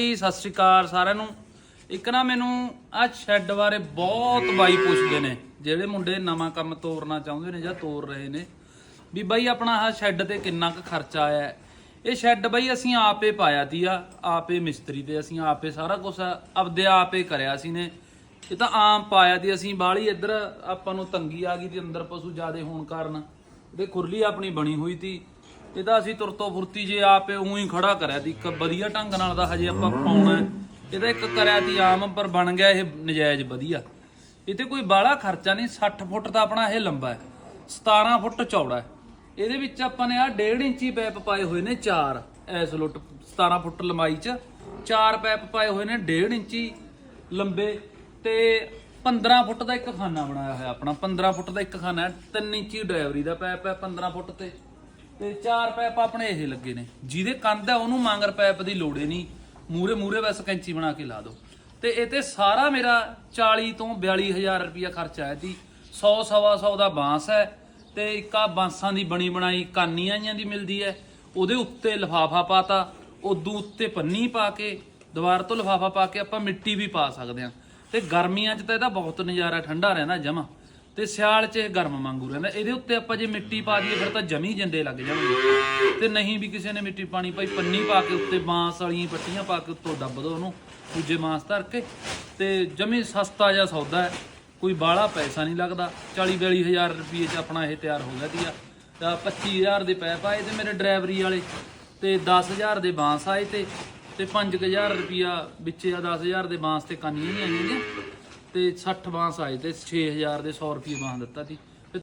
ਜੀ, ਸਤਿ ਸ਼੍ਰੀ ਅਕਾਲ ਸਾਰਿਆਂ ਨੂੰ। ਇੱਕ ਨਾ ਮੈਨੂੰ ਆ ਸ਼ੈੱਡ ਬਾਰੇ ਬਹੁਤ ਬਾਈ ਪੁੱਛਦੇ ਨੇ, ਜਿਹੜੇ ਮੁੰਡੇ ਨਵਾਂ ਕੰਮ ਤੋਰਨਾ ਚਾਹੁੰਦੇ ਨੇ ਜਾਂ ਤੋਰ ਰਹੇ ਨੇ, ਵੀ ਬਾਈ ਆਪਣਾ ਆਹ ਸ਼ੈੱਡ ਤੇ ਕਿੰਨਾ ਕੁ ਖਰਚਾ ਆਇਆ ਇਹ ਸ਼ੈੱਡ ਬਾਈ ਅਸੀਂ ਆਪੇ ਪਾਇਆ ਤੀਆ ਆਪੇ ਮਿਸਤਰੀ ਤੇ ਅਸੀਂ ਆਪੇ ਸਾਰਾ ਕੁਝ ਆਪਦੇ ਆਪੇ ਕਰਿਆ ਸੀ ਨੇ। ਇਹ ਤਾਂ ਆਮ ਪਾਇਆ ਦੀ, ਅਸੀਂ ਬਾਹਲੀ ਇੱਧਰ ਆਪਾਂ ਨੂੰ ਤੰਗੀ ਆ ਗਈ ਤੇ ਅੰਦਰ ਪਸ਼ੂ ਜ਼ਿਆਦੇ ਹੋਣ ਕਾਰਨ। ਤੇ ਖੁਰਲੀ ਆਪਣੀ ਬਣੀ ਹੋਈ ਤੀ। ਇਹਦਾ ਅਸੀਂ ਤੁਰਤੋ ਫੁਰਤੀ ਜੇ ਆਪੇ ਉਹੀ ਖੜਾ ਕਰਿਆ ਤੀ ਇੱਕ ਵਧੀਆ ਢੰਗ ਨਾਲ ਦਾ ਹਜੇ ਆਪਾਂ ਪਾਉਣਾ ਹੈ। ਇਹਦਾ ਇੱਕ ਕਰਿਆ ਤੀ ਆਮ ਪਰ ਬਣ ਗਿਆ ਇਹ ਨਜਾਇਜ਼ ਵਧੀਆ। ਇਹ ਕੋਈ ਬਾਹਲਾ ਖਰਚਾ ਨਹੀਂ 60 ਫੁੱਟ ਦਾ ਆਪਣਾ ਇਹ ਲੰਬਾ ਹੈ 17 ਫੁੱਟ ਚੌੜਾ ਹੈ। ਇਹਦੇ ਵਿੱਚ ਆਪਾਂ ਨੇ ਆ 1.5 ਇੰਚੀ ਪੈਪ ਪਾਏ ਹੋਏ ਨੇ ਚਾਰ, ਐਸ ਲੁੱਟ 17 ਫੁੱਟ ਲੰਬਾਈ ਚ। ਚਾਰ ਪੈਪ ਪਾਏ ਹੋਏ ਨੇ 1.5 ਇੰਚੀ ਲੰਬੇ ਤੇ 15 ਫੁੱਟ ਦਾ ਇੱਕ ਖਾਨਾ ਬਣਾਇਆ ਹੋਇਆ ਆਪਣਾ। 15 ਫੁੱਟ ਦਾ ਇੱਕ ਖਾਨਾ ਹੈ 3 ਇੰਚੀ ਡਰਾਈਵਰੀ ਦਾ ਪੈਪ ਹੈ 15 ਫੁੱਟ ਤੇ। ਤੇ ਚਾਰ ਪੈਪ ਆਪਣੇ ਇਹ ਲੱਗੇ ਨੇ। ਜਿਹਦੇ ਕੰਧ ਹੈ ਉਹਨੂੰ ਮਾਂਗਰ ਪੈਪ ਦੀ ਲੋੜ ਹੀ ਨਹੀਂ। ਮੂਰੇ ਮੂਰੇ ਬਸ ਕੈਂਚੀ ਬਣਾ ਕੇ ਲਾ ਦਿਓ ਤੇ ਇਹ ਤੇ ਸਾਰਾ ਮੇਰਾ 40 ਤੋਂ 42000 ਰੁਪਇਆ ਖਰਚ ਆਇਆ ਸੀ 100 ਸਵਾ 100 ਦਾ ਬਾਂਸ ਹੈ ਤੇ ਇੱਕ ਆ ਬਾਂਸਾਂ ਦੀ ਬਣੀ ਬਣਾਈ ਕਾਨੀਆਂ ਜਿਹੀਆਂ ਦੀ ਮਿਲਦੀ ਹੈ। ਉਹਦੇ ਉੱਤੇ ਲਫਾਫਾ ਪਾਤਾ, ਉਦੋਂ ਉੱਤੇ ਪੰਨੀ ਪਾ ਕੇ, ਦੀਵਾਰ ਤੋਂ ਲਫਾਫਾ ਪਾ ਕੇ ਆਪਾਂ ਮਿੱਟੀ ਵੀ ਪਾ ਸਕਦੇ ਹਾਂ। ਤੇ ਗਰਮੀਆਂ 'ਚ ਤਾਂ ਇਹਦਾ ਬਹੁਤ ਨਜ਼ਾਰਾ ਠੰਡਾ ਰਹਿੰਦਾ ਜਮਾ। ਤੇ ਸਿਆਲ 'ਚ ਇਹ ਗਰਮ ਵਾਂਗੂ ਰਹਿੰਦਾ। ਇਹਦੇ ਉੱਤੇ ਆਪਾਂ ਜੇ ਮਿੱਟੀ ਪਾ ਦਈਏ, ਫਿਰ ਤਾਂ ਜਮੀ ਜੰਡੇ ਲੱਗ ਜਾਣਗੇ। ਤੇ ਨਹੀਂ ਵੀ ਕਿਸੇ ਨੇ ਮਿੱਟੀ ਪਾਣੀ ਭਾਈ ਪੰਨੀ ਪਾ ਕੇ ਉੱਤੇ ਬਾਂਸ ਵਾਲੀਆਂ ਪੱਟੀਆਂ ਪਾ ਕੇ ਉੱਤੋਂ ਦੱਬ ਦੋ ਉਹਨੂੰ, ਦੂਜੇ ਬਾਂਸ ਧਰ ਕੇ। ਤੇ ਜਮੀ ਸਸਤਾ ਜਿਹਾ ਸੌਦਾ ਹੈ। ਕੋਈ ਬਾਹਲਾ ਪੈਸਾ ਨਹੀਂ ਲੱਗਦਾ। 40 42000 ਰੁਪਏ 'ਚ ਆਪਣਾ ਇਹ ਤਿਆਰ ਹੋ ਗਿਆ ਦੀਆ ਤਾਂ 25000 ਦੇ ਪੈਪ ਆਏ ਤੇ ਮੇਰੇ ਡਰਾਈਵਰੀ ਵਾਲੇ। ਤੇ 10000 ਦੇ ਬਾਂਸ ਆਏ ਤੇ ਤੇ 5000 ਰੁਪਿਆ ਵਿੱਚ ਆ 10000 ਦੇ ਬਾਂਸ ਤੇ ਕਾਨੀਆਂ ਨਹੀਂ ਆਈਆਂ ਨੇ ਤੇ 60 ਬਾਂਸ ਆਏ ਤੇ 6000 ਦੇ 100 ਰੁਪਏ ਬਾਂਸ ਦਿੱਤਾ ਸੀ।